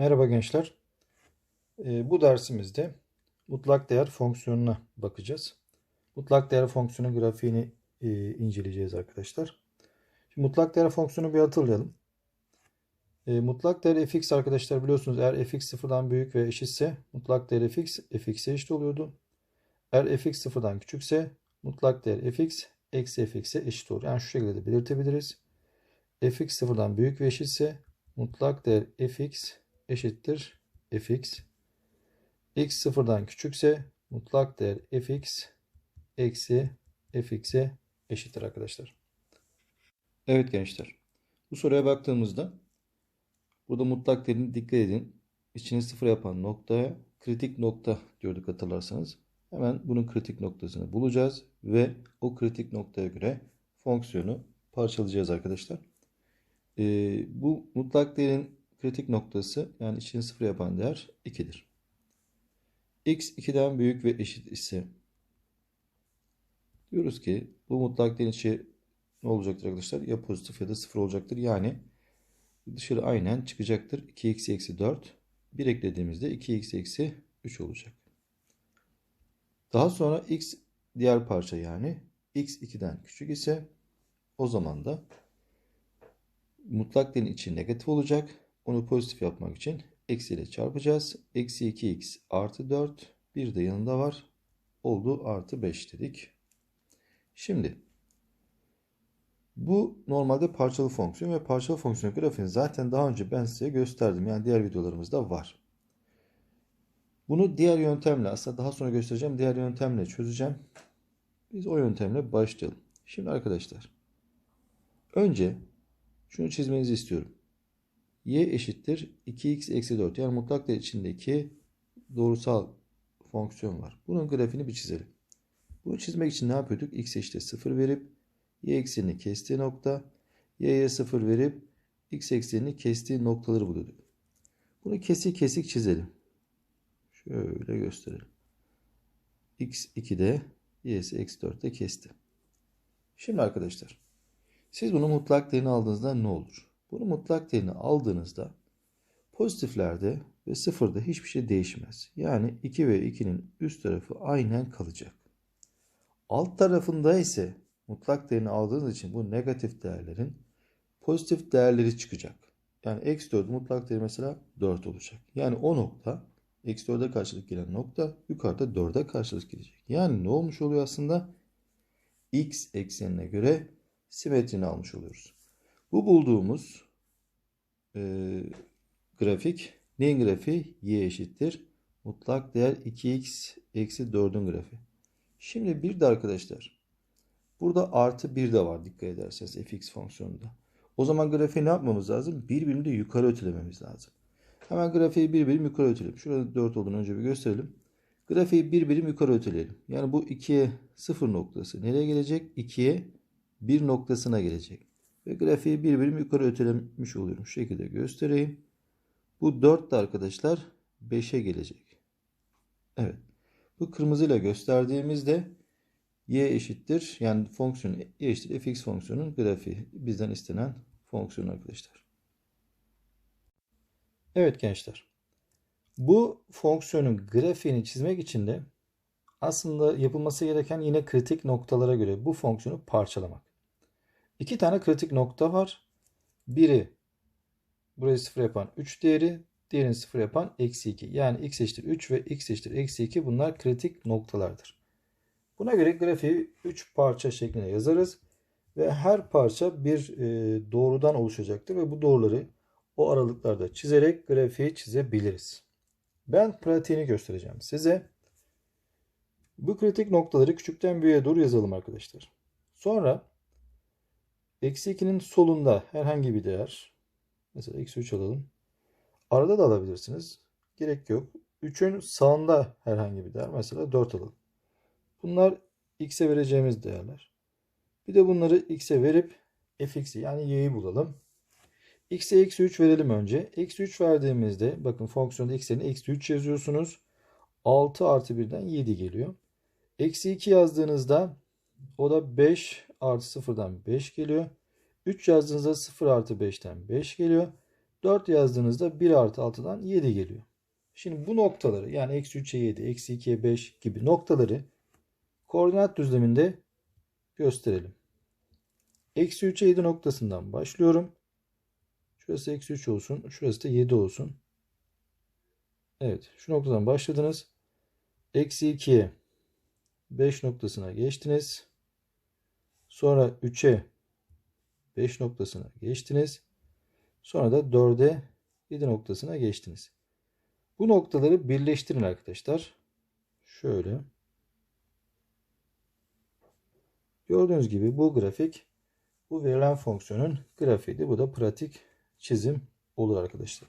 Merhaba gençler. Ee, bu dersimizde mutlak değer fonksiyonuna bakacağız. Mutlak değer fonksiyonu grafiğini e, inceleyeceğiz arkadaşlar. Şimdi mutlak değer fonksiyonu bir hatırlayalım. E, mutlak değer fx arkadaşlar biliyorsunuz eğer fx sıfırdan büyük ve eşitse mutlak değer fx fx'e eşit oluyordu. Eğer fx sıfırdan küçükse mutlak değer fx eksi fx'e eşit olur. Yani şu şekilde de belirtebiliriz. fx sıfırdan büyük ve eşitse mutlak değer fx eşittir fx. x sıfırdan küçükse mutlak değer fx eksi fx'e eşittir arkadaşlar. Evet gençler. Bu soruya baktığımızda burada mutlak değerini dikkat edin. İçini sıfır yapan noktaya kritik nokta diyorduk hatırlarsanız. Hemen bunun kritik noktasını bulacağız ve o kritik noktaya göre fonksiyonu parçalayacağız arkadaşlar. Ee, bu mutlak değerin kritik noktası yani içini sıfır yapan değer 2'dir. x 2'den büyük ve eşit ise diyoruz ki bu mutlak değerin içi ne olacaktır arkadaşlar? Ya pozitif ya da sıfır olacaktır. Yani dışarı aynen çıkacaktır. 2x eksi 4. 1 eklediğimizde 2x eksi 3 olacak. Daha sonra x diğer parça yani x 2'den küçük ise o zaman da mutlak değerin içi negatif olacak. Onu pozitif yapmak için eksi ile çarpacağız. Eksi 2x artı 4. Bir de yanında var. Oldu artı 5 dedik. Şimdi bu normalde parçalı fonksiyon ve parçalı fonksiyon grafiğini zaten daha önce ben size gösterdim. Yani diğer videolarımızda var. Bunu diğer yöntemle aslında daha sonra göstereceğim. Diğer yöntemle çözeceğim. Biz o yöntemle başlayalım. Şimdi arkadaşlar önce şunu çizmenizi istiyorum y eşittir 2x eksi 4. Yani mutlak değer içindeki doğrusal fonksiyon var. Bunun grafiğini bir çizelim. Bunu çizmek için ne yapıyorduk? x eşittir 0 verip y eksenini kestiği nokta, y'ye 0 verip x eksenini kestiği noktaları buluyorduk. Bunu kesik kesik çizelim. Şöyle gösterelim. x 2'de y'si eksi 4'te kesti. Şimdi arkadaşlar siz bunu mutlak değerini aldığınızda ne olur? Bunu mutlak değerini aldığınızda pozitiflerde ve sıfırda hiçbir şey değişmez. Yani 2 ve 2'nin üst tarafı aynen kalacak. Alt tarafında ise mutlak değerini aldığınız için bu negatif değerlerin pozitif değerleri çıkacak. Yani eksi 4 mutlak değeri mesela 4 olacak. Yani o nokta eksi 4'e karşılık gelen nokta yukarıda 4'e karşılık gelecek. Yani ne olmuş oluyor aslında? X eksenine göre simetrini almış oluyoruz. Bu bulduğumuz e, grafik neyin grafiği? Y eşittir. Mutlak değer 2x eksi 4'ün grafiği. Şimdi bir de arkadaşlar burada artı 1 de var dikkat ederseniz fx fonksiyonunda. O zaman grafiği ne yapmamız lazım? Bir birim de yukarı ötelememiz lazım. Hemen grafiği bir birim yukarı öteleyelim. Şurada 4 olduğunu önce bir gösterelim. Grafiği bir birim yukarı öteleyelim. Yani bu 2'ye 0 noktası nereye gelecek? 2'ye 1 noktasına gelecek. Ve grafiği bir birim yukarı ötelemiş oluyorum. Şu şekilde göstereyim. Bu 4 de arkadaşlar 5'e gelecek. Evet. Bu kırmızıyla gösterdiğimizde y eşittir. Yani fonksiyon y eşittir fx fonksiyonun grafiği. Bizden istenen fonksiyon arkadaşlar. Evet gençler. Bu fonksiyonun grafiğini çizmek için de aslında yapılması gereken yine kritik noktalara göre bu fonksiyonu parçalamak. İki tane kritik nokta var. Biri burayı sıfır yapan 3 değeri. Diğerini sıfır yapan eksi 2. Yani x eşittir 3 ve x eşittir eksi 2 bunlar kritik noktalardır. Buna göre grafiği 3 parça şeklinde yazarız. Ve her parça bir e, doğrudan oluşacaktır. Ve bu doğruları o aralıklarda çizerek grafiği çizebiliriz. Ben pratiğini göstereceğim size. Bu kritik noktaları küçükten büyüğe doğru yazalım arkadaşlar. Sonra Eksi 2'nin solunda herhangi bir değer. Mesela eksi 3 alalım. Arada da alabilirsiniz. Gerek yok. 3'ün sağında herhangi bir değer. Mesela 4 alalım. Bunlar x'e vereceğimiz değerler. Bir de bunları x'e verip fx'i yani y'yi bulalım. x'e eksi 3 verelim önce. Eksi 3 verdiğimizde bakın fonksiyonda x'lerini eksi 3 yazıyorsunuz. 6 artı 1'den 7 geliyor. Eksi 2 yazdığınızda o da 5 artı 0'dan 5 geliyor. 3 yazdığınızda 0 artı 5'ten 5 geliyor. 4 yazdığınızda 1 artı 6'dan 7 geliyor. Şimdi bu noktaları yani eksi 3'e 7, eksi 2'ye 5 gibi noktaları koordinat düzleminde gösterelim. Eksi 3'e 7 noktasından başlıyorum. Şurası eksi 3 olsun. Şurası da 7 olsun. Evet. Şu noktadan başladınız. Eksi 2'ye 5 noktasına geçtiniz. Sonra 3'e 5 noktasına geçtiniz. Sonra da 4'e 7 noktasına geçtiniz. Bu noktaları birleştirin arkadaşlar. Şöyle. Gördüğünüz gibi bu grafik bu verilen fonksiyonun grafiğiydi. Bu da pratik çizim olur arkadaşlar.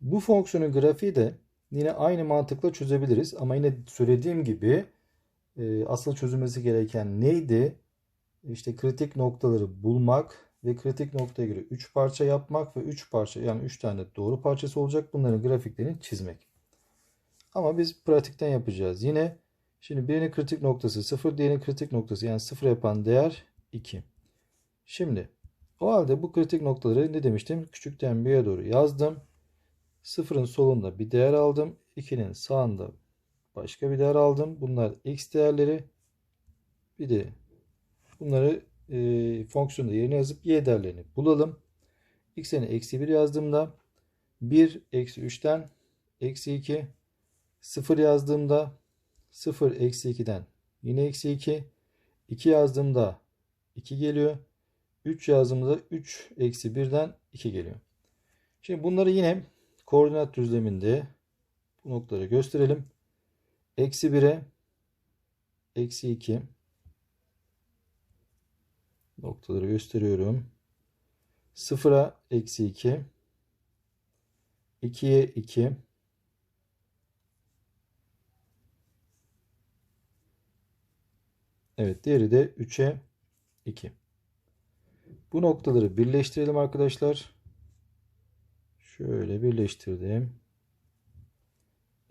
Bu fonksiyonun grafiği de yine aynı mantıkla çözebiliriz. Ama yine söylediğim gibi e, asıl çözülmesi gereken neydi? İşte kritik noktaları bulmak ve kritik noktaya göre 3 parça yapmak ve 3 parça yani 3 tane doğru parçası olacak. Bunların grafiklerini çizmek. Ama biz pratikten yapacağız. Yine şimdi birinin kritik noktası 0, diğerinin kritik noktası yani 0 yapan değer 2. Şimdi o halde bu kritik noktaları ne demiştim? Küçükten büyüğe doğru yazdım. Sıfırın solunda bir değer aldım. 2'nin sağında başka bir değer aldım. Bunlar x değerleri. Bir de bunları e, fonksiyonda yerine yazıp y değerlerini bulalım. x'ini eksi 1 yazdığımda 1 eksi 3'ten eksi 2 0 yazdığımda 0 eksi 2'den yine eksi 2 2 yazdığımda 2 geliyor. 3 yazdığımda 3 eksi 1'den 2 geliyor. Şimdi bunları yine koordinat düzleminde bu noktaları gösterelim. Eksi 1'e eksi 2 noktaları gösteriyorum. 0'a eksi 2 2'ye 2 Evet diğeri de 3'e 2. Bu noktaları birleştirelim arkadaşlar. Şöyle birleştirdim.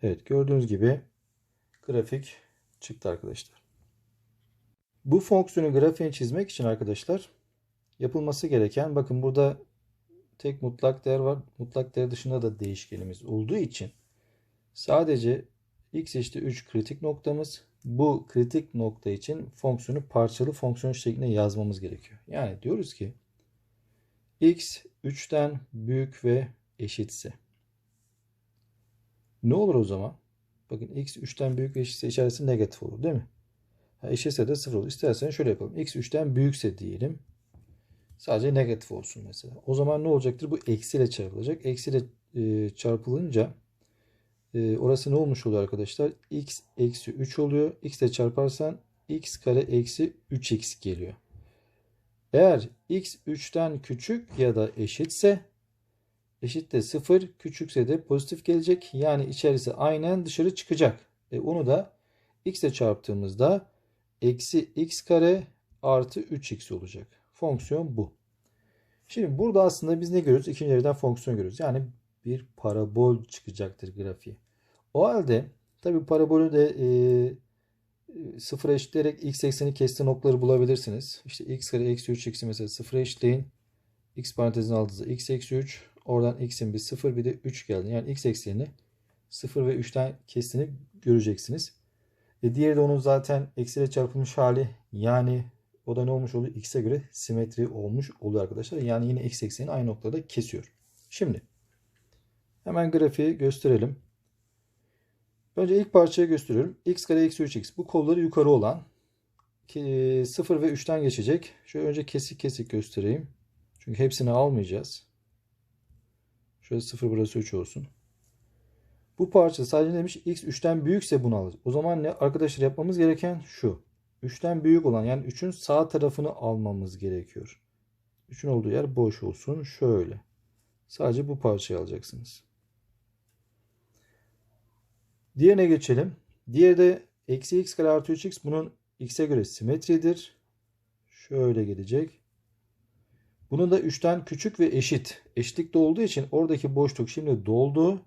Evet gördüğünüz gibi grafik çıktı arkadaşlar. Bu fonksiyonun grafiğini çizmek için arkadaşlar yapılması gereken bakın burada tek mutlak değer var. Mutlak değer dışında da değişkenimiz olduğu için sadece x eşittir 3 kritik noktamız. Bu kritik nokta için fonksiyonu parçalı fonksiyon şeklinde yazmamız gerekiyor. Yani diyoruz ki x 3'ten büyük ve eşitse. Ne olur o zaman? Bakın x 3'ten büyük eşitse içerisi negatif olur değil mi? Eşitse de 0 olur. İsterseniz şöyle yapalım. x 3'ten büyükse diyelim. Sadece negatif olsun mesela. O zaman ne olacaktır? Bu eksiyle çarpılacak. Eksiyle e, çarpılınca e, orası ne olmuş oluyor arkadaşlar? x eksi 3 oluyor. x ile çarparsan x kare eksi 3x geliyor. Eğer x 3'ten küçük ya da eşitse eşit de 0 küçükse de pozitif gelecek. Yani içerisi aynen dışarı çıkacak. E onu da x ile çarptığımızda eksi x kare artı 3x olacak. Fonksiyon bu. Şimdi burada aslında biz ne görüyoruz? İkinci dereceden fonksiyon görüyoruz. Yani bir parabol çıkacaktır grafiği. O halde tabi parabolü de e, sıfıra eşitleyerek x ekseni kestiği noktaları bulabilirsiniz. İşte x kare eksi 3x'i mesela sıfıra eşitleyin. x parantezin altında x eksi 3. Oradan x'in bir 0 bir de 3 geldi. Yani x eksenini 0 ve 3'ten kestiğini göreceksiniz. E diğeri de onun zaten eksiyle çarpılmış hali. Yani o da ne olmuş oluyor? X'e göre simetri olmuş oluyor arkadaşlar. Yani yine x eksenini aynı noktada kesiyor. Şimdi hemen grafiği gösterelim. Önce ilk parçayı gösteriyorum. x kare eksi 3x. Bu kolları yukarı olan 0 ve 3'ten geçecek. Şöyle önce kesik kesik göstereyim. Çünkü hepsini almayacağız. Şöyle 0 burası 3 olsun. Bu parça sadece demiş x 3'ten büyükse bunu alır. O zaman ne? Arkadaşlar yapmamız gereken şu. 3'ten büyük olan yani 3'ün sağ tarafını almamız gerekiyor. 3'ün olduğu yer boş olsun. Şöyle. Sadece bu parçayı alacaksınız. Diğerine geçelim. Diğeri de eksi x kare artı 3x bunun x'e göre simetridir. Şöyle gelecek. Bunun da 3'ten küçük ve eşit. Eşitlikte olduğu için oradaki boşluk şimdi doldu.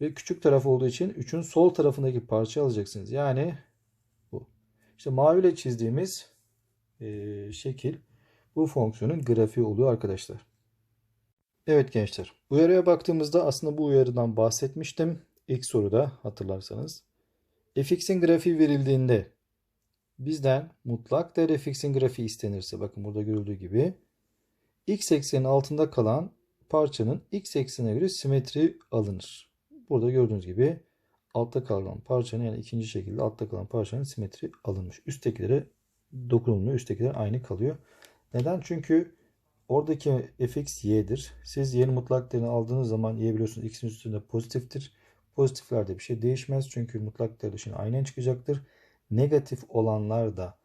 Ve küçük taraf olduğu için 3'ün sol tarafındaki parça alacaksınız. Yani bu. İşte maviyle çizdiğimiz e, şekil bu fonksiyonun grafiği oluyor arkadaşlar. Evet gençler. Uyarıya baktığımızda aslında bu uyarıdan bahsetmiştim. İlk soruda hatırlarsanız. fx'in grafiği verildiğinde bizden mutlak değer fx'in grafiği istenirse bakın burada görüldüğü gibi x eksenin altında kalan parçanın x eksenine göre simetri alınır. Burada gördüğünüz gibi altta kalan parçanın yani ikinci şekilde altta kalan parçanın simetri alınmış. Üsttekilere dokunulmuyor. Üsttekiler aynı kalıyor. Neden? Çünkü oradaki fx y'dir. Siz y'nin mutlak değerini aldığınız zaman y biliyorsunuz x'in üstünde pozitiftir. Pozitiflerde bir şey değişmez. Çünkü mutlak değer dışına aynen çıkacaktır. Negatif olanlar da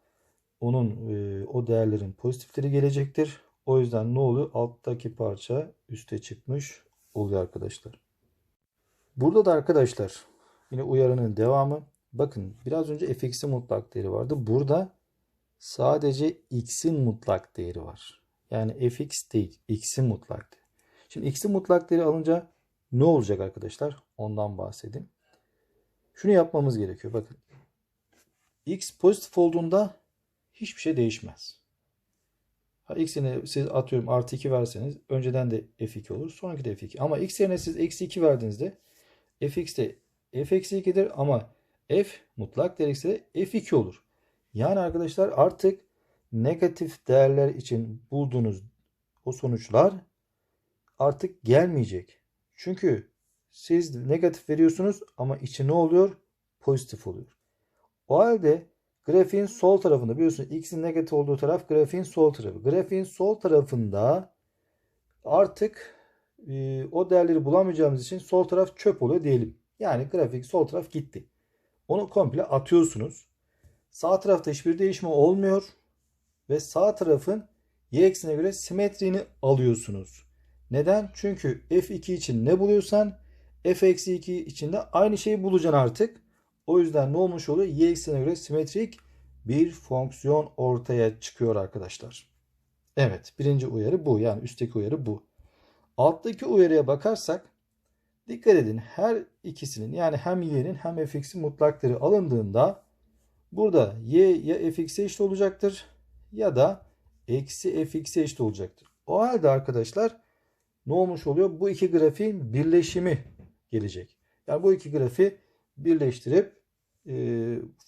onun e, o değerlerin pozitifleri gelecektir. O yüzden ne oluyor? Alttaki parça üste çıkmış oluyor arkadaşlar. Burada da arkadaşlar yine uyarının devamı. Bakın biraz önce fx'in mutlak değeri vardı. Burada sadece x'in mutlak değeri var. Yani fx değil x'in mutlak değeri. Şimdi x'in mutlak değeri alınca ne olacak arkadaşlar? Ondan bahsedeyim. Şunu yapmamız gerekiyor. Bakın. x pozitif olduğunda hiçbir şey değişmez. Ha, x yerine siz atıyorum artı 2 verseniz önceden de f2 olur. Sonraki de f2. Ama x yerine siz eksi 2 verdiğinizde fx de f eksi 2'dir ama f mutlak değer ise f2 olur. Yani arkadaşlar artık negatif değerler için bulduğunuz o sonuçlar artık gelmeyecek. Çünkü siz negatif veriyorsunuz ama içi ne oluyor? Pozitif oluyor. O halde grafiğin sol tarafında biliyorsunuz x'in negatif olduğu taraf grafiğin sol tarafı. Grafiğin sol tarafında artık e, o değerleri bulamayacağımız için sol taraf çöp oluyor diyelim. Yani grafik sol taraf gitti. Onu komple atıyorsunuz. Sağ tarafta hiçbir değişme olmuyor. Ve sağ tarafın y eksine göre simetriğini alıyorsunuz. Neden? Çünkü f2 için ne buluyorsan f-2 için de aynı şeyi bulacaksın artık. O yüzden ne olmuş oluyor? Y eksenine göre simetrik bir fonksiyon ortaya çıkıyor arkadaşlar. Evet birinci uyarı bu. Yani üstteki uyarı bu. Alttaki uyarıya bakarsak dikkat edin her ikisinin yani hem y'nin hem fx'in mutlakları alındığında burada y ya fx'e eşit olacaktır ya da eksi fx'e eşit olacaktır. O halde arkadaşlar ne olmuş oluyor? Bu iki grafiğin birleşimi gelecek. Yani bu iki grafiği birleştirip e,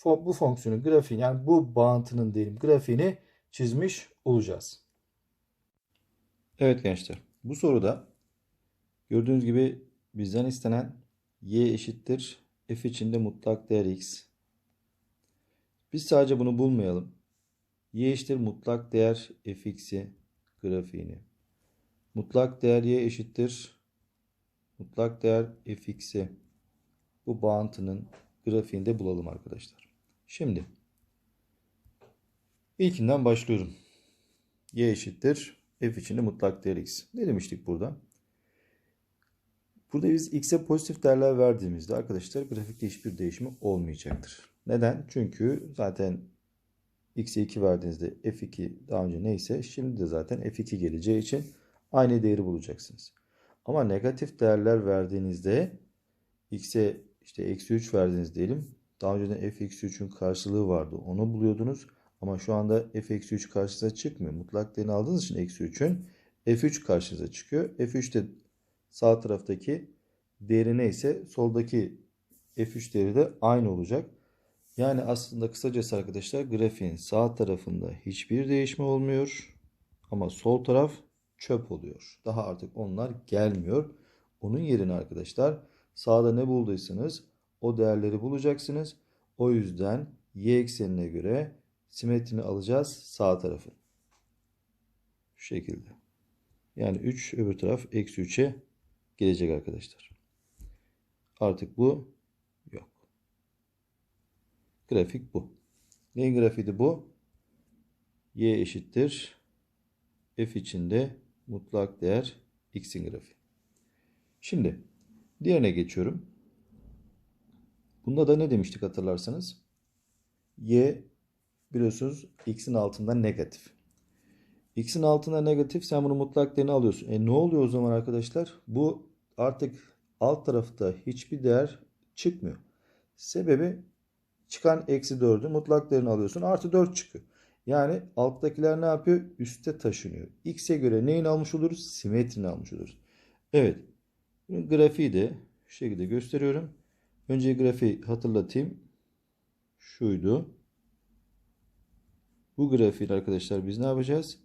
bu fonksiyonun grafiğini yani bu bağıntının diyelim grafiğini çizmiş olacağız. Evet gençler. Bu soruda gördüğünüz gibi bizden istenen y eşittir f içinde mutlak değer x. Biz sadece bunu bulmayalım. y eşittir mutlak değer fx'i grafiğini. Mutlak değer y eşittir mutlak değer fx'i bu bağıntının grafiğinde bulalım arkadaşlar. Şimdi ilkinden başlıyorum. y eşittir f içinde mutlak değer x. Ne demiştik burada? Burada biz x'e pozitif değerler verdiğimizde arkadaşlar grafikte hiçbir değişimi olmayacaktır. Neden? Çünkü zaten x'e 2 verdiğinizde f2 daha önce neyse şimdi de zaten f2 geleceği için aynı değeri bulacaksınız. Ama negatif değerler verdiğinizde x'e işte eksi 3 verdiniz diyelim. Daha önceden f eksi 3'ün karşılığı vardı. Onu buluyordunuz. Ama şu anda f eksi 3 karşınıza çıkmıyor. Mutlak değerini aldığınız için eksi 3'ün f3 karşınıza çıkıyor. f3 de sağ taraftaki değeri neyse soldaki f3 değeri de aynı olacak. Yani aslında kısacası arkadaşlar grafiğin sağ tarafında hiçbir değişme olmuyor. Ama sol taraf çöp oluyor. Daha artık onlar gelmiyor. Onun yerine arkadaşlar sağda ne bulduysanız o değerleri bulacaksınız. O yüzden y eksenine göre simetrini alacağız sağ tarafı. Şu şekilde. Yani 3 öbür taraf eksi 3'e gelecek arkadaşlar. Artık bu yok. Grafik bu. Neyin grafiği bu? Y eşittir. F içinde mutlak değer x'in grafiği. Şimdi diğerine geçiyorum. Bunda da ne demiştik hatırlarsanız? Y biliyorsunuz x'in altında negatif. X'in altında negatif sen bunu mutlak değerini alıyorsun. E ne oluyor o zaman arkadaşlar? Bu artık alt tarafta hiçbir değer çıkmıyor. Sebebi çıkan eksi 4'ü mutlak değerini alıyorsun. Artı 4 çıkıyor. Yani alttakiler ne yapıyor? Üste taşınıyor. X'e göre neyin almış oluruz? Simetrini almış oluruz. Evet. Bunun grafiği de şu şekilde gösteriyorum. Önce grafiği hatırlatayım. Şuydu. Bu grafiğin arkadaşlar biz ne yapacağız?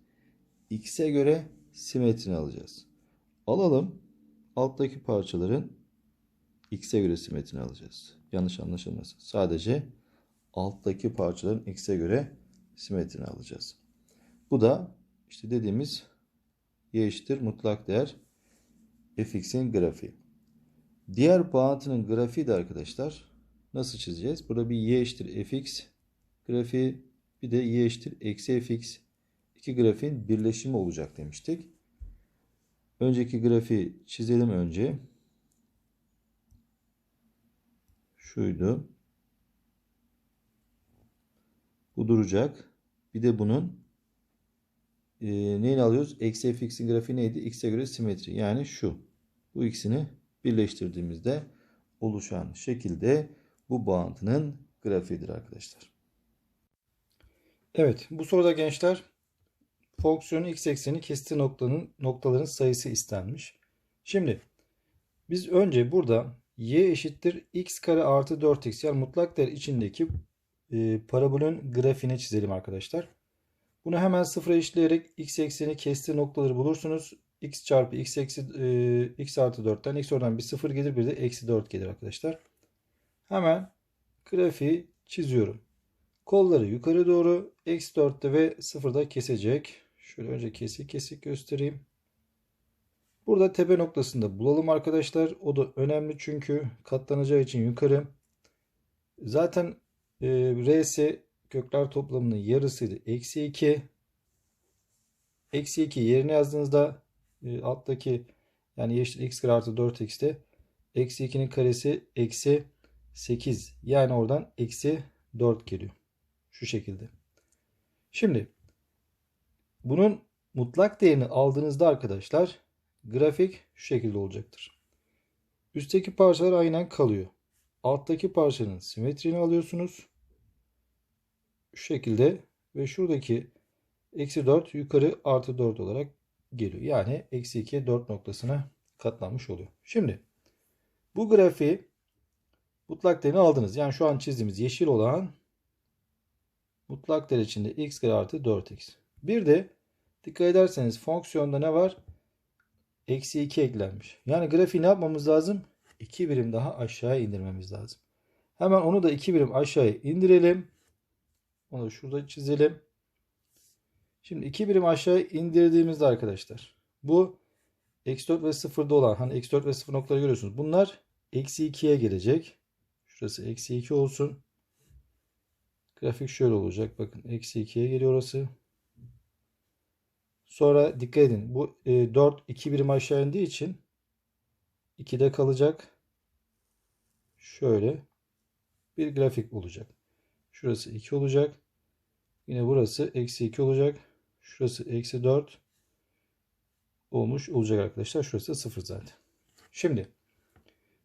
X'e göre simetrini alacağız. Alalım. Alttaki parçaların X'e göre simetrini alacağız. Yanlış anlaşılmasın. Sadece alttaki parçaların X'e göre simetrini alacağız. Bu da işte dediğimiz y eşittir mutlak değer fx'in grafiği. Diğer bağıntının grafiği de arkadaşlar nasıl çizeceğiz? Burada bir y eşittir fx grafiği bir de y eşittir eksi fx iki grafiğin birleşimi olacak demiştik. Önceki grafiği çizelim önce. Şuydu. Bu duracak. Bir de bunun e, neyini alıyoruz? Eksi fx'in grafiği neydi? X'e göre simetri. Yani şu. Bu ikisini birleştirdiğimizde oluşan şekilde bu bağıntının grafiğidir arkadaşlar. Evet, bu soruda gençler fonksiyonun x ekseni kestiği noktanın noktaların sayısı istenmiş. Şimdi biz önce burada y eşittir x kare artı 4x yani mutlak değer içindeki e, parabolün grafiğini çizelim arkadaşlar. Bunu hemen sıfıra eşitleyerek x ekseni kestiği noktaları bulursunuz. X çarpı x eksi e, x artı 4'ten x oradan bir sıfır gelir bir de eksi 4 gelir arkadaşlar. Hemen grafiği çiziyorum. Kolları yukarı doğru eksi 4'te ve 0'da kesecek. Şöyle önce kesik kesik göstereyim. Burada tepe noktasında bulalım arkadaşlar. O da önemli çünkü katlanacağı için yukarı. Zaten e, R'si kökler toplamının yarısıydı. Eksi 2. Eksi 2 yerine yazdığınızda e, alttaki yani eşit x kare artı 4x'te eksi 2'nin karesi eksi 8. Yani oradan eksi 4 geliyor. Şu şekilde. Şimdi bunun mutlak değerini aldığınızda arkadaşlar grafik şu şekilde olacaktır. Üstteki parçalar aynen kalıyor. Alttaki parçanın simetrini alıyorsunuz. Şu şekilde ve şuradaki eksi 4 yukarı artı 4 olarak geliyor. Yani eksi 2'ye 4 noktasına katlanmış oluyor. Şimdi bu grafiği mutlak değerini aldınız. Yani şu an çizdiğimiz yeşil olan mutlak değer içinde x kare artı 4x. Bir de dikkat ederseniz fonksiyonda ne var? Eksi 2 eklenmiş. Yani grafiği ne yapmamız lazım? 2 birim daha aşağıya indirmemiz lazım. Hemen onu da 2 birim aşağıya indirelim. Onu da şurada çizelim. Şimdi 2 birim aşağıya indirdiğimizde arkadaşlar bu eksi 4 ve 0'da olan hani eksi 4 ve 0 noktaları görüyorsunuz. Bunlar eksi 2'ye gelecek. Şurası eksi 2 olsun. Grafik şöyle olacak. Bakın eksi 2'ye geliyor orası. Sonra dikkat edin. Bu e, 4 2 birim aşağı indiği için 2'de kalacak. Şöyle bir grafik olacak. Şurası 2 olacak. Yine burası eksi 2 olacak. Şurası eksi 4 olmuş olacak arkadaşlar. Şurası 0 zaten. Şimdi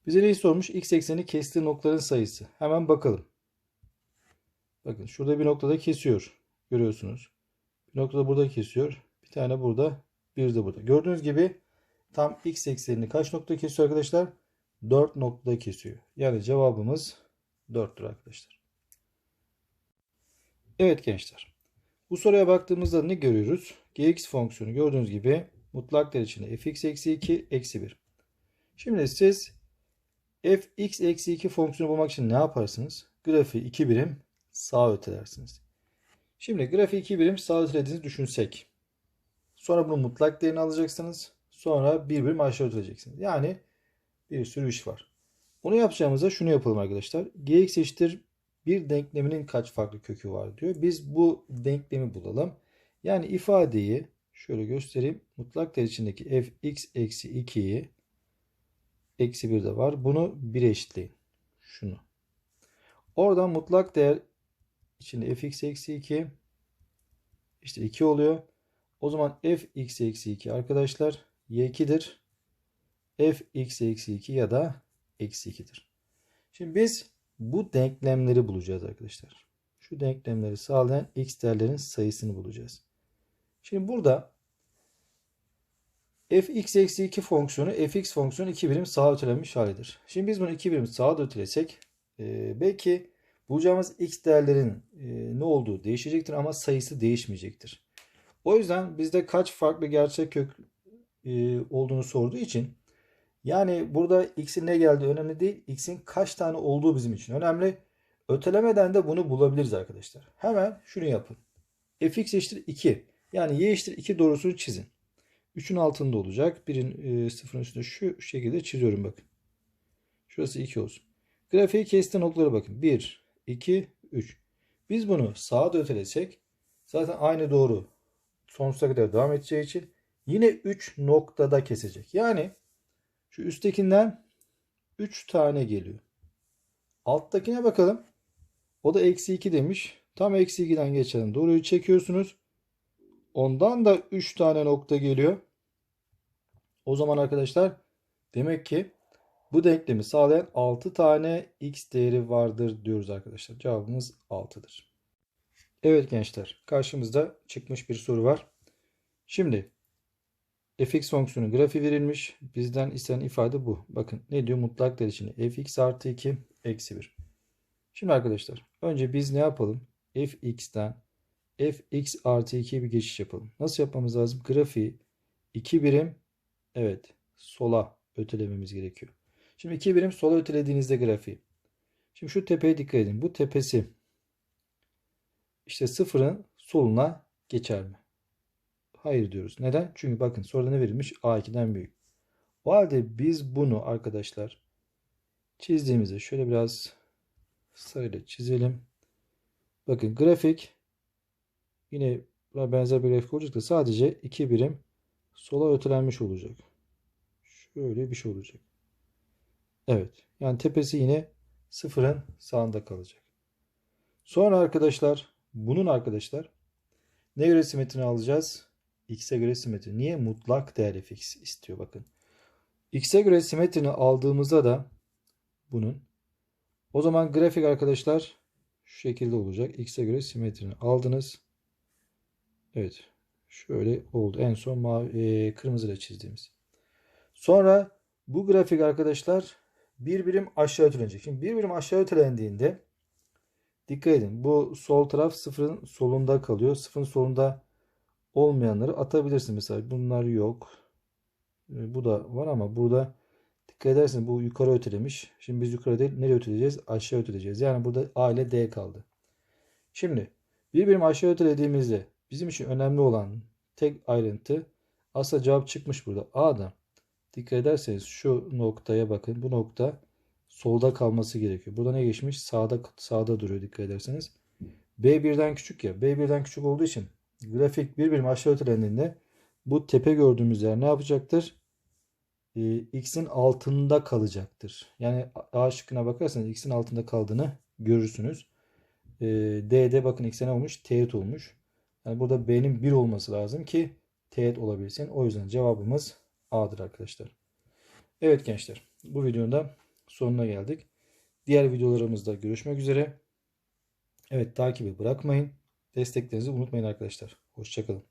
bize neyi sormuş? X ekseni kestiği noktaların sayısı. Hemen bakalım. Bakın şurada bir noktada kesiyor. Görüyorsunuz. Bir noktada burada kesiyor. Bir tane burada. Bir de burada. Gördüğünüz gibi tam x eksenini kaç nokta kesiyor arkadaşlar? 4 noktada kesiyor. Yani cevabımız 4'tür arkadaşlar. Evet gençler. Bu soruya baktığımızda ne görüyoruz? gx fonksiyonu gördüğünüz gibi mutlak değer içinde fx eksi 2 eksi 1. Şimdi siz fx eksi 2 fonksiyonu bulmak için ne yaparsınız? Grafiği 2 birim sağa ötelersiniz. Şimdi grafiği 2 birim sağa ötelediğinizi düşünsek. Sonra bunun mutlak değerini alacaksınız. Sonra bir birim aşağı öteleyeceksiniz. Yani bir sürü iş var. Onu yapacağımızda şunu yapalım arkadaşlar. gx eşittir bir denkleminin kaç farklı kökü var diyor. Biz bu denklemi bulalım. Yani ifadeyi şöyle göstereyim. Mutlak değer içindeki fx eksi 2'yi eksi 1 de var. Bunu 1'e eşitleyin. Şunu. Oradan mutlak değer içinde fx eksi 2 işte 2 oluyor. O zaman fx eksi 2 arkadaşlar y2'dir. fx eksi 2 ya da eksi 2'dir. Şimdi biz bu denklemleri bulacağız arkadaşlar. Şu denklemleri sağlayan x değerlerin sayısını bulacağız. Şimdi burada fx eksi 2 fonksiyonu fx fonksiyonu 2 birim sağa ötelenmiş halidir. Şimdi biz bunu 2 birim sağa ötelesek e, belki bulacağımız x değerlerin e, ne olduğu değişecektir ama sayısı değişmeyecektir. O yüzden bizde kaç farklı gerçek kök e, olduğunu sorduğu için yani burada x'in ne geldiği önemli değil. x'in kaç tane olduğu bizim için önemli. Ötelemeden de bunu bulabiliriz arkadaşlar. Hemen şunu yapın. fx eşittir 2. Yani y eşittir 2 doğrusunu çizin. 3'ün altında olacak. 1'in e, üstünde şu şekilde çiziyorum bakın. Şurası 2 olsun. Grafiği kestiği noktalara bakın. 1, 2, 3. Biz bunu sağa da ötelesek zaten aynı doğru sonsuza kadar devam edeceği için yine 3 noktada kesecek. Yani şu üsttekinden 3 tane geliyor. Alttakine bakalım. O da eksi 2 demiş. Tam eksi 2'den geçelim. Doğruyu çekiyorsunuz. Ondan da 3 tane nokta geliyor. O zaman arkadaşlar demek ki bu denklemi sağlayan 6 tane x değeri vardır diyoruz arkadaşlar. Cevabımız 6'dır. Evet gençler karşımızda çıkmış bir soru var. Şimdi fx fonksiyonu grafiği verilmiş. Bizden istenen ifade bu. Bakın ne diyor mutlak değer için fx artı 2 eksi 1. Şimdi arkadaşlar önce biz ne yapalım? fx'ten fx artı 2'ye bir geçiş yapalım. Nasıl yapmamız lazım? Grafiği 2 birim evet sola ötelememiz gerekiyor. Şimdi 2 birim sola ötelediğinizde grafiği. Şimdi şu tepeye dikkat edin. Bu tepesi işte sıfırın soluna geçer mi? Hayır diyoruz. Neden? Çünkü bakın soruda ne verilmiş? A2'den büyük. O halde biz bunu arkadaşlar çizdiğimizde şöyle biraz sarıyla çizelim. Bakın grafik yine buna benzer bir grafik olacak da sadece 2 birim sola ötelenmiş olacak. Şöyle bir şey olacak. Evet. Yani tepesi yine sıfırın sağında kalacak. Sonra arkadaşlar bunun arkadaşlar ne göre simetrini alacağız? X'e göre simetri. Niye? Mutlak değer fx istiyor bakın. X'e göre simetrini aldığımızda da bunun o zaman grafik arkadaşlar şu şekilde olacak. X'e göre simetrini aldınız. Evet. Şöyle oldu. En son mavi, e, kırmızıyla çizdiğimiz. Sonra bu grafik arkadaşlar bir birim aşağı ötelenecek. Şimdi bir birim aşağı ötelendiğinde dikkat edin. Bu sol taraf sıfırın solunda kalıyor. Sıfırın solunda olmayanları atabilirsin. Mesela bunlar yok. E, Bu da var ama burada dikkat ederseniz bu yukarı ötelemiş. Şimdi biz yukarı değil nereye öteleyeceğiz? Aşağı öteleyeceğiz. Yani burada A ile D kaldı. Şimdi bir birim aşağı ötelediğimizde bizim için önemli olan tek ayrıntı aslında cevap çıkmış burada. A'da dikkat ederseniz şu noktaya bakın. Bu nokta solda kalması gerekiyor. Burada ne geçmiş? Sağda sağda duruyor dikkat ederseniz. B birden küçük ya. B birden küçük olduğu için grafik bir birim aşağı ötelendiğinde bu tepe gördüğümüz yer ne yapacaktır? Ee, x'in altında kalacaktır. Yani A şıkkına bakarsanız x'in altında kaldığını görürsünüz. Ee, D'de bakın x'e ne olmuş? Teğet olmuş. Yani burada B'nin 1 olması lazım ki teğet olabilsin. O yüzden cevabımız A'dır arkadaşlar. Evet gençler bu videonun da sonuna geldik. Diğer videolarımızda görüşmek üzere. Evet takibi bırakmayın. Desteklerinizi unutmayın arkadaşlar. Hoşçakalın.